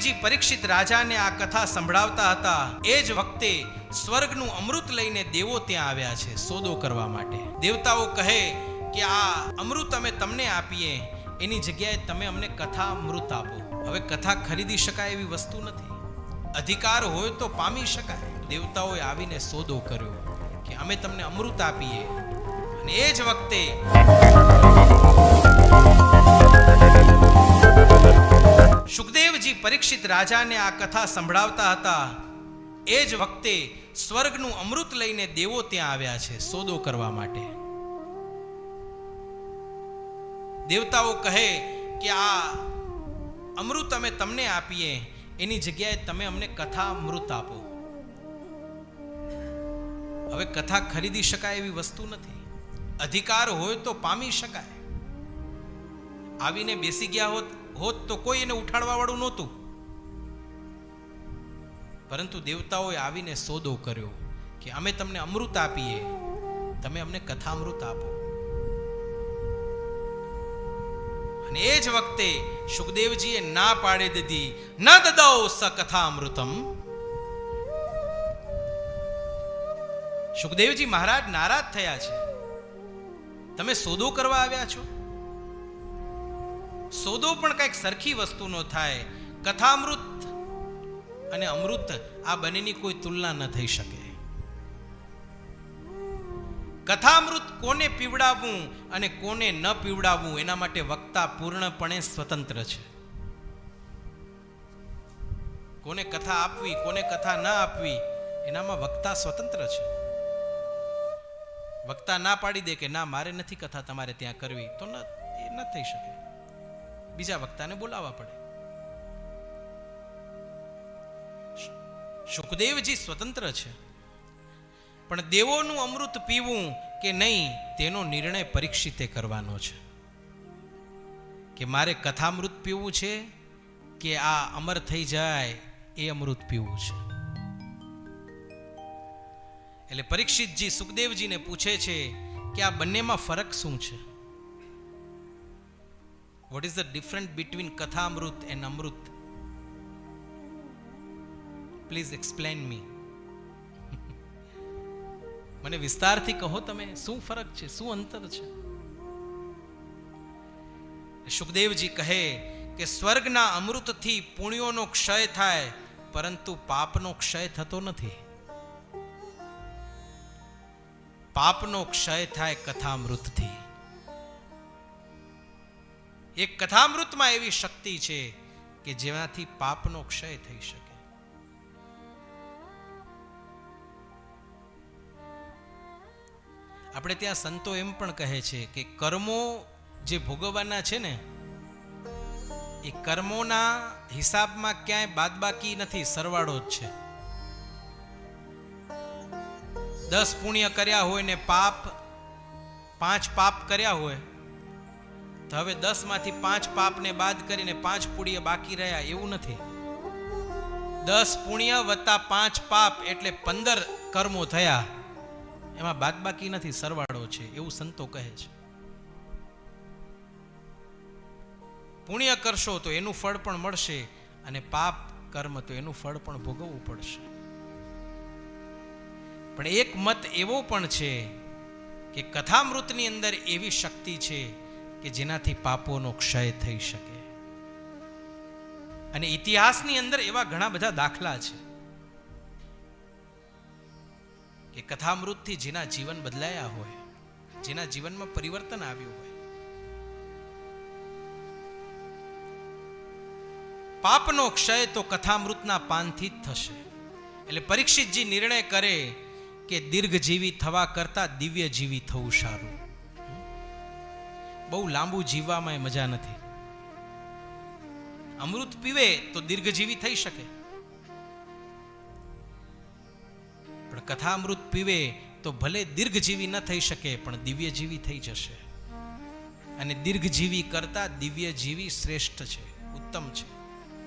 સુખદેવજી પરીક્ષિત રાજાને આ કથા સંભળાવતા હતા. એ જ વખતે સ્વર્ગનું અમૃત લઈને દેવો ત્યાં આવ્યા છે સોદો કરવા માટે. દેવતાઓ કહે કે આ અમૃત અમે તમને આપીએ. એની જગ્યાએ તમે અમને કથા અમૃત આપો. હવે કથા ખરીદી શકાય એવી વસ્તુ નથી. અધિકાર હોય તો પામી શકાય. દેવતાઓએ આવીને સોદો કર્યો કે અમે તમને અમૃત આપીએ. અને એ જ વખતે રાજાને આ કથા સંભળાવતા હતા. એ જ વખતે સ્વર્ગનું અમૃત લઈને દેવો ત્યાં આવ્યા છે સોદો કરવા માટે. દેવતાઓ કહે કે આ અમૃત અમે તમને આપીએ, એની જગ્યાએ તમે અમને કથા અમૃત આપો. હવે કથા ખરીદી શકાય એવી વસ્તુ નથી. અધિકાર હોય તો પામી શકાય. આવીને બેસી ગયા હોત હોત તો કોઈ એને ઉઠાડવા વાળું નહોતું. પરંતુ દેવતાઓએ આવીને સોદો કર્યો કે અમે તમને અમૃત આપીએ. તમે અમને કથામૃત આપો. અને એ જ વખતે સુખદેવજીએ ના પાડી દીધી, ન દદો સ કથામૃતમ. સુખદેવજી મહારાજ નારાજ થયા છે. તમે સોદો કરવા આવ્યા છો? સોદો પણ કંઈક સરખી વસ્તુનો થાય. કથામૃત અને અમૃત આ બંનેની કોઈ તુલના ન થઈ શકે. કથામૃત કોને પીવડાવવું અને કોને ન પીવડાવવું એના માટે વક્તા પૂર્ણપણે સ્વતંત્ર છે. કોને કથા આપવી, કોને કથા ન આપવી, એનામાં વક્તા સ્વતંત્ર છે. વક્તા ના પાડી દે કે ના, મારે નથી કથા તમારે ત્યાં કરવી, તો ન, એ ન થઈ શકે. બીજા વક્તાને બોલાવવા પડે. સુખદેવજી સ્વતંત્ર છે. પણ દેવોનું અમૃત પીવું કે નહીં, તેનો નિર્ણય પરીક્ષિતે કરવાનો છે. કે મારે કથામૃત પીવું છે કે આ અમર થઈ જાય, એ અમૃત પીવું છે. એટલે પરીક્ષિતજી સુખદેવજીને પૂછે છે કે આ બંનેમાં ફરક શું છે? What is the different between કથામૃત and અમૃત? પ્લીઝ એક્સપ્લેન મી મને વિસ્તારથી કહો તમે, શું ફરક છે? શું અંતર છે? સુખદેવજી કહે કે સ્વર્ગના અમૃતથી પુણ્યોનો ક્ષય થાય, પરંતુ પાપનો ક્ષય થતો નથી. પાપનો ક્ષય થાય કથામૃતથી. એક કથામૃતમાં એવી શક્તિ છે કે જેનાથી પાપનો ક્ષય થઈ શકે. આપણે ત્યાં સંતો એમ પણ કહે છે કે કર્મો જે ભોગવવાના છે ને, એ કર્મોના હિસાબમાં ક્યાંય બાદબાકી નથી, સરવાળો જ છે. દસ પુણ્ય કર્યા હોય ને પાપ, પાંચ પાપ કર્યા હોય, તો હવે દસમાંથી પાંચ પાપને બાદ કરીને પાંચ પુણ્ય બાકી રહ્યા એવું નથી. દસ પુણ્ય વત્તા પાંચ પાપ એટલે પંદર કર્મો થયા. એમાં બાદબાકી નથી, સરવાળો છે, એવું સંતો કહે છે. પુણ્ય કરશો તો એનું ફળ પણ મળશે અને પાપ કર્મ તો એનું ફળ પણ ભોગવવું પડશે. પણ એક મત એવો પણ છે કે કથામૃતની અંદર એવી શક્તિ છે કે જેનાથી પાપોનો ક્ષય થઈ શકે. અને ઇતિહાસની અંદર એવા ઘણા બધા દાખલા છે. કે કથામૃતથી જેના જીવન બદલાયા હોય, જેના જીવનમાં પરિવર્તન આવ્યું હોય. પાપનો ક્ષય તો કથામૃતના પાનથી જ થશે. એટલે પરીક્ષિતજી નિર્ણય કરે કે દીર્ઘજીવી થવા કરતા દિવ્યજીવી થવું સારું. બહુ લાંબુ જીવવામાં મજા નથી. અમૃત પીવે તો દીર્ઘજીવી થઈ શકે. કથામૃત પીવે તો ભલે દીર્ઘજીવી ન થઈ શકે, પણ દિવ્યજીવી થઈ જશે. અને દીર્ઘજીવી કરતા દિવ્યજીવી શ્રેષ્ઠ છે, ઉત્તમ છે.